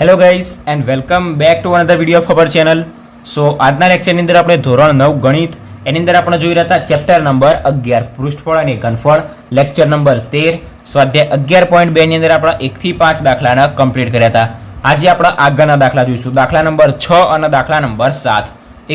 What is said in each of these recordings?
Hello guys and welcome back to another video of our channel so આજના લેક્ચરની અંદર આપણે ધોરણ નવ ગણિત, એની અંદર આપણે જોઈ રહ્યા હતા ચેપ્ટર નંબર અગિયાર, પૃષ્ઠફળ અને ઘનફળ. લેક્ચર નંબર તેર, સ્વાધ્યાય અગિયાર પોઈન્ટ બેની અંદર આપણે એકથી પાંચ દાખલાના કમ્પ્લીટ કર્યા હતા. આજે આપણે આગળના દાખલા જોઈશું. દાખલા નંબર છ અને દાખલા નંબર સાત.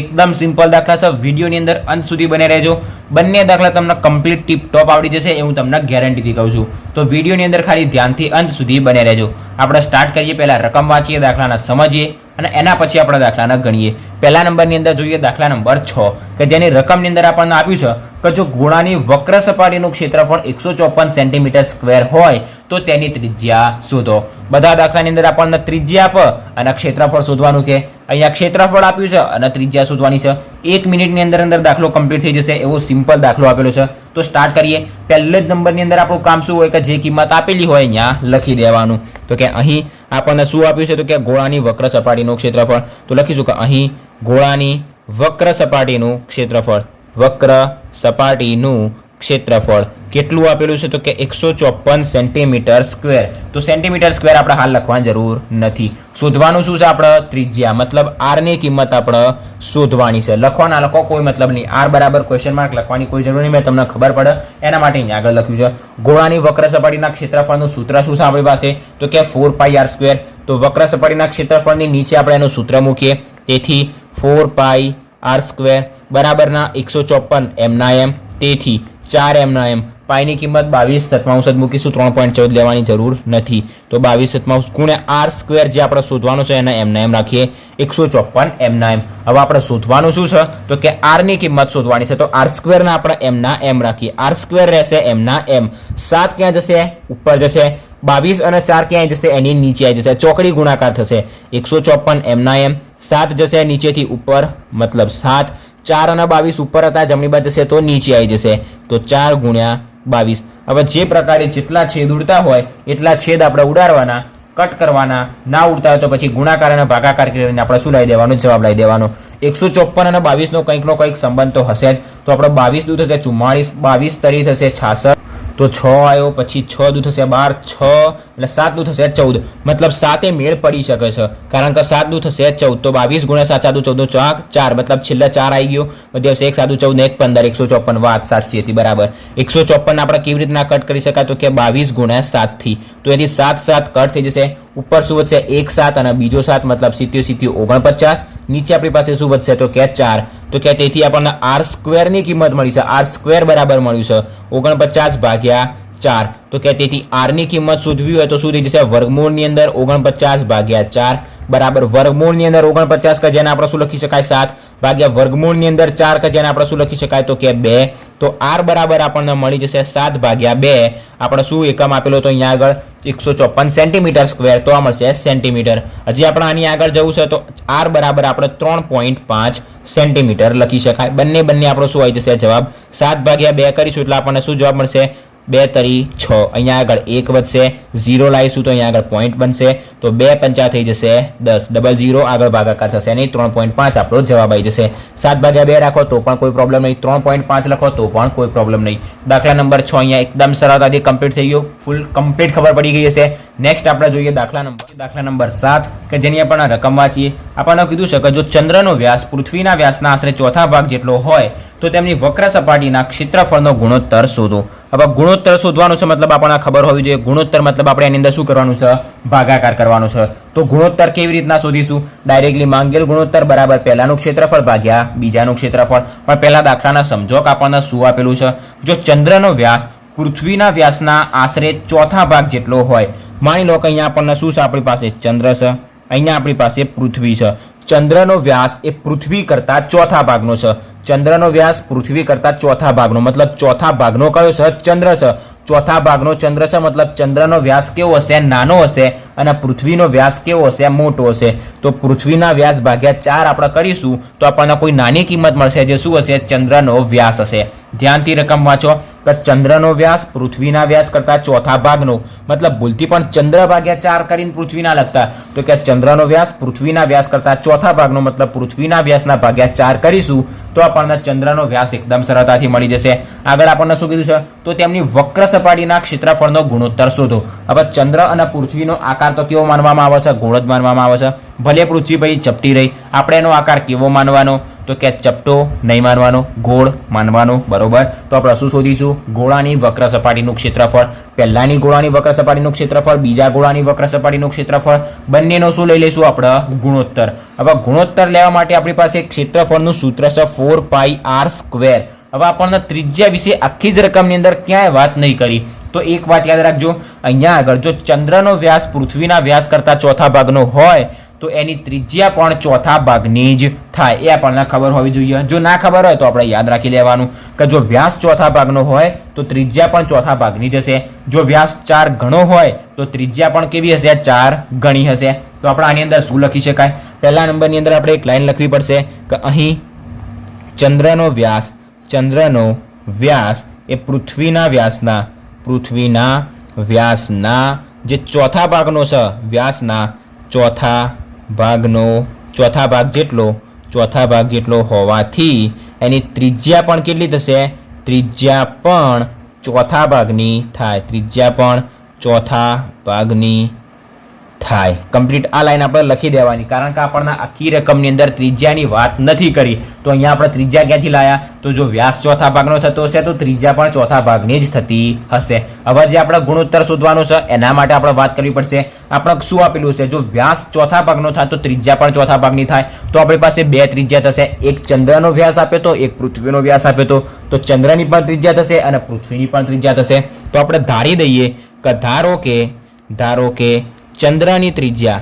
એકદમ સિમ્પલ દાખલા છે. વિડીયોની અંદર અંત સુધી બને રહેજો. બંને દાખલા તમને કમ્પ્લીટ ટીપ ટોપ આવડી જશે એ હું તમને ગેરંટીથી કહું છું. તો વિડીયોની અંદર ખાલી ધ્યાનથી અંત સુધી બને રહેજો. આપણે સ્ટાર્ટ કરીએ, પહેલાં રકમ વાંચીએ, દાખલાના સમજીએ અને એના પછી આપણે દાખલાના ગણીએ. પહેલા નંબરની અંદર જોઈએ દાખલા નંબર છ, કે જેની રકમની અંદર આપણને આપ્યું છે કે જો ગોળાની વક્ર સપાટીનું ક્ષેત્રફળ એકસો ચોપન સેન્ટીમીટર સ્ક્વેર હોય, તો તેની ત્રિજ્યા શોધો. બધા દાખલાની અંદર આપણને ત્રિજ્યા આપ અને ક્ષેત્રફળ શોધવાનું કે. અહીંયા ક્ષેત્રફળ આપ્યું છે અને ત્રિજ્યા શોધવાની છે. એક મિનિટની અંદર અંદર દાખલો કમ્પ્લીટ થઈ જશે. એવો સિમ્પલ દાખલો આપેલો છે. તો સ્ટાર્ટ કરીએ. પહેલે જ નંબરની અંદર આપણું કામ શું હોય કે જે કિંમત આપેલી હોય અહીંયા લખી દેવાનું. તો કે અહીં આપણને શું આપ્યું છે? તો કે ગોળાની વક્ર સપાટીનું ક્ષેત્રફળ. તો લખીશું કે અહીં ગોળાની વક્ર સપાટીનું ક્ષેત્રફળ. વક્ર, સપાટીનું ક્ષેત્રફળ. કેટલું આપેલું છે? તો કે એકસો ચોપન સેન્ટીમીટર સ્ક્વેર. તો સેન્ટીમીટર સ્ક્વેર આપણે હાલ લખવાની જરૂર નથી. શોધવાનું શું છે આપણે? ત્રિજ્યા. મતલબ આરની કિંમત આપણે શોધવાની છે. લખવાના લખો, કોઈ મતલબ નહીં. આર બરાબર ક્વેશ્ચન માર્ક લખવાની કોઈ જરૂર નહીં. મેં તમને ખબર પડે. એના માટે અહીંયા આગળ લખ્યું છે. ગોળાની વક્ર સપાટીના ક્ષેત્રફળનું સૂત્ર શું છે આપણી પાસે? તો કે ફોર પાઈ આર સ્ક્વેર તો વક્ર સપાટીના ક્ષેત્રફળની નીચે આપણે એનું સૂત્ર મૂકીએ. તેથી ફોર પાઈ આર સ્ક્વેર બરાબરના એકસો ચોપન એમના એમ, તેથી ચાર એમના એમ. પાઈની કિંમત બાવીસ સત્તાવંશ જ મૂકીશું, ત્રણ પોઈન્ટ ચૌદ લેવાની જરૂર નથી. તો બાવીસ સત્તાવંશ ગુણ્યા આર સ્ક્વેર જે આપણે શોધવાનું છે, એના એમના એમ રાખીએ, એકસો ચોપન એમના એમ. હવે આપણે શોધવાનું શું છે? તો કે આરની કિંમત શોધવાની છે, તો આર સ્ક્વેરના આપણે એમના એમ રાખીએ. આર સ્ક્વેર રહેશે એમના એમ. સાત ક્યાં જશે? ઉપર જશે. બાવીસ અને ચાર ક્યાંય જશે? એની નીચે આવી જશે. ચોકડી ગુણાકાર થશે. એકસો ચોપન એમના એમ. સાત જશે નીચેથી ઉપર, મતલબ સાત. ચાર અને બાવીસ ઉપર હતા, જમણી બાજુ જશે તો નીચે આવી જશે. તો ચાર ગુણ્યા બાવીસ. હવે જે પ્રકારે જેટલા છેદ ઉડતા હોય, એટલા છેદ આપણે ઉડાડવાના, કટ કરવાના, ના ઉડતા હોય તો પછી ગુણાકાર અને ભાગાકાર કરીને આપણે શું લાવી દેવાનો? જવાબ લાવી દેવાનો. એકસો ચોપન અને બાવીસનો કંઈકનો કંઈક સંબંધ તો હશે જ. તો આપણે બાવીસ દૂધ થશે, ચુમ્માળીસ, બાવીસ તરી થશે, છાસઠ. તો છ આવ્યો પછી છ દૂ થશે, બાર છ, એટલે સાત દૂ થશે, ચૌદ. મતલબ સાતે મેળ પડી શકે છે. કારણ કે સાત દૂ થશે, ચૌદ. તો બાવીસ ગુણ્યા સાત સાદું ચૌદ ચાક ચાર. મતલબ છેલ્લા ચાર આવી ગયો. વધી આવશે એક સાદું ચૌદ એક, પંદર. એકસો ચોપન. વાત સાચી હતી, બરાબર. એકસો ચોપન આપણે કેવી રીતના કટ કરી શકાય તો કે બાવીસ ગુણ્યા સાતથી તો એથી સાત સાત કટ થઈ જશે. ઉપર શું વધશે? એક, સાત. અને બીજો સાત, મતલબ સિત્યો સિત્યો ઓગણપચાસ. નીચે આપણી પાસે શું વધશે? તો કે ચાર. તો કે તેથી આપણને આર સ્ક્વેરની કિંમત મળી છે. આર સ્ક્વેર બરાબર મળ્યું છે. ઓગણપચાસ ભાગ્યા ચાર. તો કે તેથી આરની કિંમત શોધવી હોય તો શું થઈ જશે? વર્ગમૂળની અંદર ઓગણપચાસ ભાગ્યા ચાર બરાબર વર્ગમૂળની અંદર ઓગણપચાસ કે જેને આપણે શું લખી શકાય? સાત ભાગ્યા વર્ગમૂળની અંદર ચાર કે જેને આપણે શું લખી શકાય? તો કે બે. તો આર બરાબર આપણને મળી જશે સાત ભાગ્યા બે. આપણે શું એકમ આપેલો તો અહીંયા આગળ? એકસો ચોપન સેન્ટીમીટર સ્ક્વેર. તો આ મળશે સેન્ટીમીટર. હજી આપણે આની આગળ જવું છે તો આર બરાબર આપણે ત્રણ પોઈન્ટ પાંચ સેન્ટીમીટર લખી શકાય. બંને બંને આપણો શું આવી જશે? જવાબ સાત ભાગ્યા બે કરીશું એટલે આપણને શું જવાબ મળશે? બે તરી છ. અહીંયા આગળ એક વધશે, ઝીરો લાવીશું તો અહીંયા આગળ પોઈન્ટ બનશે. તો બે પંચા થઈ જશે દસ. ડબલ ઝીરો આગળ ભાગાકાર થશે નહીં ત્રણ પોઈન્ટ પાંચ આપણો જવાબ આવી જશે. સાત ભાગ્યા બે રાખો તો પણ કોઈ પ્રોબ્લેમ નહીં. ત્રણ પોઈન્ટ પાંચ લખો તો પણ કોઈ પ્રોબ્લેમ નહીં. દાખલા નંબર છ અહીંયા એકદમ સરળતાથી કમ્પ્લીટ થઈ ગયો. ફૂલ કમ્પ્લીટ ખબર પડી ગઈ હશે. નેક્સ્ટ આપણે જોઈએ દાખલા નંબર. દાખલા નંબર સાત, કે જેની આપણને રકમ વાંચીએ. આપણને કીધું છે કે જો ચંદ્રનો વ્યાસ પૃથ્વીના વ્યાસના આશરે ચોથા ભાગ જેટલો હોય તો તેમની વક્ર સપાટીના ક્ષેત્રફળનો ગુણોત્તર શોધો. હવે ગુણોત્તર શોધવાનું છે મતલબ આપણને ખબર હોવી જોઈએ. ગુણોત્તર મતલબ આપણે એની અંદર શું કરવાનું છે? ભાગાકાર કરવાનો છે. તો ગુણોત્તર કેવી રીતના શોધીશું? ડાયરેક્ટલી માંગેલ ગુણોત્તર બરાબર પહેલાનું ક્ષેત્રફળ ભાગ્યા બીજાનું ક્ષેત્રફળ. પણ પહેલા દાખલાના સમજો કે આપણને શું આપેલું છે? જો ચંદ્રનો વ્યાસ પૃથ્વીના વ્યાસના આશરે ચોથા ભાગ જેટલો હોય, માની લો કે અહીંયા આપણને શું છે? આપણી પાસે ચંદ્ર છે. અહીંયા આપણી પાસે પૃથ્વી છે. ચંદ્રનો વ્યાસ એ પૃથ્વી કરતા ચોથા ભાગનો છે. ચંદ્રનો વ્યાસ પૃથ્વી કરતા ચોથા ભાગનો, મતલબ ચોથા ભાગનો કયો છે? ચંદ્ર છે. ચોથા ભાગનો ચંદ્ર છે, મતલબ ચંદ્રનો વ્યાસ કેવો હશે? નાનો હશે. અને પૃથ્વીનો વ્યાસ કેવો હશે? મોટો હશે. તો પૃથ્વીના વ્યાસ ભાગ્યા ચાર આપણે કરીશું, તો આપણને કોઈ નાની કિંમત મળશે જે શું હશે? ચંદ્રનો વ્યાસ હશે. ધ્યાનથી રકમ વાંચો, કે ચંદ્રનો વ્યાસ પૃથ્વીના વ્યાસ કરતાં ચોથા ભાગનો. મતલબ ભૂલથી પણ ચંદ્ર ભાગ્યા ચાર કરીને પૃથ્વીના લખતા તો કે ચંદ્રનો વ્યાસ પૃથ્વીના વ્યાસ કરતાં ચોથા ભાગનો, મતલબ પૃથ્વીના વ્યાસના ભાગ્યા ચાર કરીશું, તો આપણને ચંદ્રનો વ્યાસ એકદમ સરળતાથી મળી જશે. આગળ આપણને શું કીધું છે? તો તેમની વક્ર સપાટીના ક્ષેત્રફળનો ગુણોત્તર શોધો. હવે ચંદ્ર અને પૃથ્વીનો આકાર આકાર તો કેવો માનવામાં આવે છે? ગોળ જ માનવામાં આવે છે. ભલે પૃથ્વી પછી ચપટી રહી, આપણે એનો આકાર કેવો માનવાનો? તો કે ચપટો નહીં માનવાનો, ગોળ માનવાનો, બરોબર? તો આપણે શું શોધીશું? ગોળાની વક્ર સપાટીનું ક્ષેત્રફળ, પહેલાની ગોળાની વક્ર સપાટીનું ક્ષેત્રફળ, બીજા ગોળાની વક્ર સપાટીનું ક્ષેત્રફળ, બંનેનો શું લઈ લઈશું આપણે? ગુણોત્તર. હવે ગુણોત્તર લેવા માટે આપણી પાસે ક્ષેત્રફળનું સૂત્ર છે ફોર પાઈ આર સ્ક્વેર હવે આપણને ત્રિજ્યા વિશે આખી જ રકમની અંદર ક્યાંય વાત નહીં કરી. તો એક વાત યાદ રાખજો, અહીંયા આગળ જો ચંદ્રનો વ્યાસ પૃથ્વીના વ્યાસ કરતાં ચોથા ભાગનો હોય, તો એની ત્રિજ્યા પણ ચોથા ભાગની જ થાય. એ આપણને ખબર હોવી જોઈએ. જો ના ખબર હોય તો આપણે યાદ રાખી લેવાનું કે જો વ્યાસ ચોથા ભાગનો હોય, તો ત્રિજ્યા પણ ચોથા ભાગની જ હશે. જો વ્યાસ ચાર ગણો હોય, તો ત્રિજ્યા પણ કેવી હશે? ચાર ગણી હશે. તો આપણે આની અંદર શું લખી શકાય? પહેલા નંબરની અંદર આપણે એક લાઈન લખવી પડશે કે અહીં ચંદ્રનો વ્યાસ ચંદ્રનો વ્યાસ એ પૃથ્વીના વ્યાસના પૃથ્વીના વ્યાસના, જે ચોથા ભાગનો છે, વ્યાસના ચોથા ભાગનો, ચોથા ભાગ જેટલો, ચોથા ભાગ જેટલો હોવાથી એની ત્રિજ્યા પણ કેટલી થશે? ત્રિજ્યા પણ ચોથા ભાગની થાય. ત્રિજ્યા પણ ચોથા ભાગની થાય. કમ્પ્લીટ આ લાઈન આપણે લખી દેવાની. કારણ કે આપણને આખી રકમની અંદર ત્રિજ્યાની વાત નથી કરી. તો અહીંયા આપણે ત્રિજ્યા ક્યાંથી લાયા? તો જો વ્યાસ ચોથા ભાગનો થતો હશે, તો ત્રિજ્યા પણ ચોથા ભાગની જ થતી હશે. હવે જે આપણે ગુણોત્તર શોધવાનો છે, એના માટે આપણે વાત કરવી પડશે. આપણે શું આપેલું છે? જો વ્યાસ ચોથા ભાગનો થાય, તો ત્રિજ્યા પણ ચોથા ભાગની થાય. તો આપણી પાસે બે ત્રિજ્યા થશે. એક ચંદ્રનો વ્યાસ આપ્યો તો, એક પૃથ્વીનો વ્યાસ આપ્યો તો. તો ચંદ્રની પણ ત્રિજ્યા થશે અને પૃથ્વીની પણ ત્રિજ્યા થશે. તો આપણે ધારી દઈએ કે ધારો કે ધારો કે ચંદ્રની ત્રિજ્યા.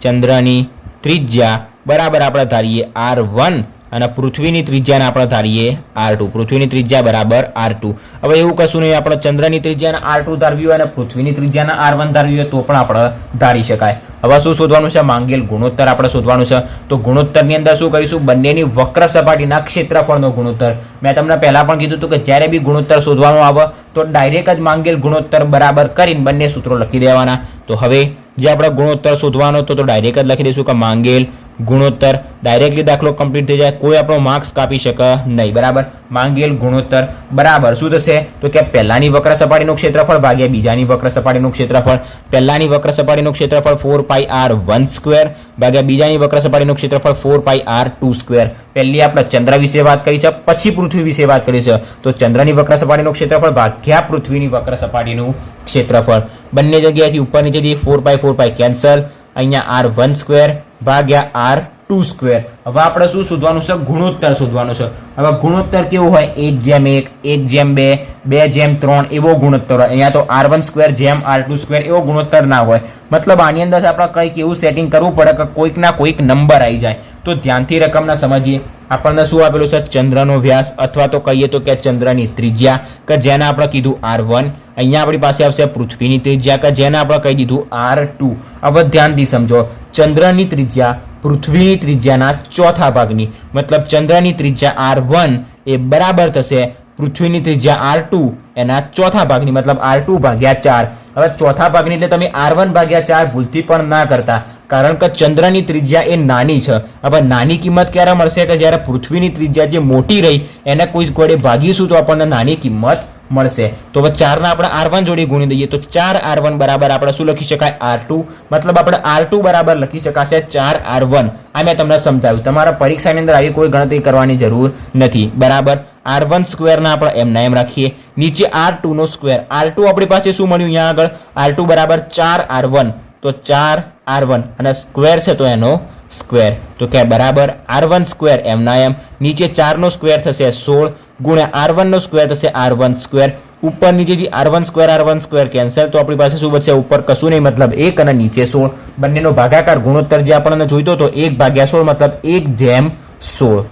ચંદ્રની ત્રિજ્યા બરાબર આપણે ધારીએ આર વન અને પૃથ્વીની ત્રિજ્યાને આપણે ધારીએ આર ટુ. પૃથ્વીની ત્રિજ્યા બરાબર આર ટુ. હવે એવું કશું નહીં, આપણે ચંદ્રની ત્રિજ્યાને આર ટુ ધારવી અને પૃથ્વીની ત્રિજ્યાને આર વન ધારવી તો પણ આપણે ધારી શકાય. હવે શું શોધવાનું છે? માંગેલ ગુણોત્તર આપણે શોધવાનું છે. તો ગુણોત્તરની અંદર શું કરીશું? બંનેની વક્ર સપાટીના ક્ષેત્રફળનો ગુણોત્તર. મેં તમને પહેલાં પણ કીધું હતું કે જ્યારે બી ગુણોત્તર શોધવાનું આવે, તો ડાયરેક્ટ જ માંગેલ ગુણોત્તર બરાબર કરીને બંને સૂત્રો લખી દેવાના. તો હવે જે આપણે ગુણોત્તર શોધવાનો હતો, તો ડાયરેક્ટ જ લખી દઈશું કે માંગેલ ગુણોત્તર. ડાયરેક્ટલી દાખલો કમ્પ્લીટ થઈ જાય. કોઈ આપણો માર્ક્સ કાપી શકે નહીં. બરાબર? માંગેલ ગુણોત્તર. બરાબર. શું થશે? તો કે પહેલાંની વક્ર સપાટીનું ક્ષેત્રફળ ભાગ્યા બીજાની વક્ર સપાટીનું ક્ષેત્રફળ. પહેલાંની વક્ર સપાટીનું ક્ષેત્રફળ four pi R one square ભાગ્યા બીજાની વક્ર સપાટીનું ક્ષેત્રફળ four pi R two square પહેલી આપણે ચંદ્ર વિશે વાત કરી છે. પછી પૃથ્વી વિશે વાત કરી છે. તો ચંદ્રની વક્ર સપાટીનું ક્ષેત્રફળ ભાગ્યા પૃથ્વીની વક્ર સપાટીનું ક્ષેત્રફળ. બંને જગ્યાએથી ઉપર નીચેથી four pi four pi cancel અહીંયા આર વન સ્ક્વેર ભાગ્યા આર ટુ સ્ક્વેર. હવે આપણે શું શોધવાનું છે? ગુણોત્તર શોધવાનું છે. હવે ગુણોત્તર કેવું હોય? એક જેમ એક એક જેમ બે બે જેમ ત્રણ, એવો ગુણોત્તર હોય. અહીંયા તો આર વન સ્ક્વેર જેમ આર ટુ સ્ક્વેર, એવો ગુણોત્તર ના હોય. મતલબ આની અંદર આપણે કંઈક એવું સેટિંગ કરવું પડે કે કોઈકના કોઈક નંબર આવી જાય. તો ધ્યાનથી રકમના સમજીએ. આપણને શું આપેલું છે? ચંદ્રનો વ્યાસ અથવા તો કહીએ તો કે ચંદ્રની ત્રિજ્યા કે જેને આપણે કીધું આર વન. અહીંયા આપણી પાસે આવશે પૃથ્વીની ત્રિજ્યા કે જેને આપણે કહી દીધું આર ટુ. હવે ધ્યાનથી સમજો. ચંદ્રની ત્રિજ્યા, પૃથ્વીની ત્રિજ્યાના ચોથા ભાગની. મતલબ ચંદ્રની ત્રિજ્યા આર વન એ બરાબર થશે, પૃથ્વીની ત્રિજ્યા આર ટુ એના ચોથા ભાગની, મતલબ આર ટુ ભાગ્યા ચાર. હવે ચોથા ભાગની એટલે તમે આર વન ભાગ્યા ચાર ભૂલથી પણ ના કરતા, કારણ કે ચંદ્રની ત્રિજ્યા એ નાની છે. હવે નાની કિંમત ક્યારે મળશે કે જ્યારે પૃથ્વીની ત્રિજ્યા જે મોટી રહી, એને કોઈ વડે ભાગીશું તો આપણને નાની કિંમત મળશે. તો હવે ચારના આપણે આર વન જોડે ગુણી દઈએ તો ચાર આર વન બરાબર આપણે શું લખી શકાય? આર ટુ મતલબ આપણે આર ટુ બરાબર લખી શકાશે ચાર આર વન આ મેં તમને સમજાવ્યું. તમારા પરીક્ષાની અંદર આવી કોઈ ગણતરી કરવાની જરૂર નથી. બરાબર? આર વન સ્ક્વેરના આપણે એમના એમ રાખીએ. નીચે આર ટુનો સ્ક્વેર આર ટુ આપણી પાસે શું મળ્યું અહીંયા આગળ? આર ટુ બરાબર ચાર આર વન તો ચાર આર વન અને સ્ક્વેર છે તો એનો સ્ક્વેર. તો કે બરાબર આર વન સ્ક્વેર એમના એમ. નીચે ચારનો સ્ક્વેર થશે સોળ ગુણ્યા આર વનનો સ્ક્વેર થશે આર વન સ્ક્વેર. ઉપર નીચેથી R one square, R one square cancel તો આપણી પાસે શું બચશે ઉપર કશું નહીં, મતલબ એક અને નીચે સોળ. બંનેનો ભાગાકાર ગુણોત્તર જે આપણને જોઈતો હતો, એક ભાગ્યા સોળ, મતલબ એક જેમ સોળ.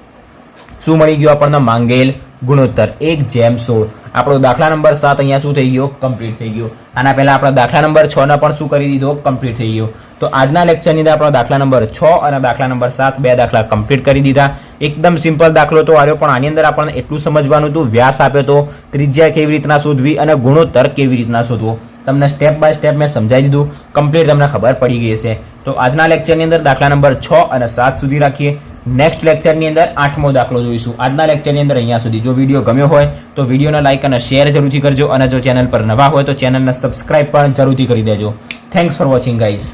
શું મળી ગયું આપણને? માંગેલ ગુણોત્તર, એક જેમ સોળ. આપણો દાખલા નંબર સાત અહીંયા શું થઈ ગયો? કમ્પ્લીટ થઈ ગયો. આના પહેલાં આપણા દાખલા નંબર છ પણ શું કરી દીધો? કમ્પ્લીટ થઈ ગયો. તો આજના લેક્ચરની અંદર આપણો દાખલા નંબર છ અને દાખલા નંબર સાત બે દાખલા કમ્પ્લીટ કરી દીધા. એકદમ સિમ્પલ દાખલો તો આવ્યો પણ આની અંદર આપણને એટલું સમજવાનું હતું, વ્યાસ આપ્યો તો ત્રિજ્યા કેવી રીતના શોધવી અને ગુણોત્તર કેવી રીતના શોધવો. તમને સ્ટેપ બાય સ્ટેપ મેં સમજાવી દીધું. કમ્પ્લીટ તમને ખબર પડી ગઈ હશે. તો આજના લેક્ચરની અંદર દાખલા નંબર છ અને સાત સુધી રાખીએ. નેક્સ્ટ લેક્ચરની અંદર આઠમો દાખલો જોઈશું. આજના લેક્ચરની અંદર અહીંયા સુધી જો વીડિયો ગમ્યો હોય, તો વિડીયોને લાઇક અને શેર જરૂરથી કરજો. અને જો ચેનલ પર નવા હોય, તો ચેનલને સબસ્ક્રાઇબ પણ જરૂરથી કરી દેજો. Thanks for watching guys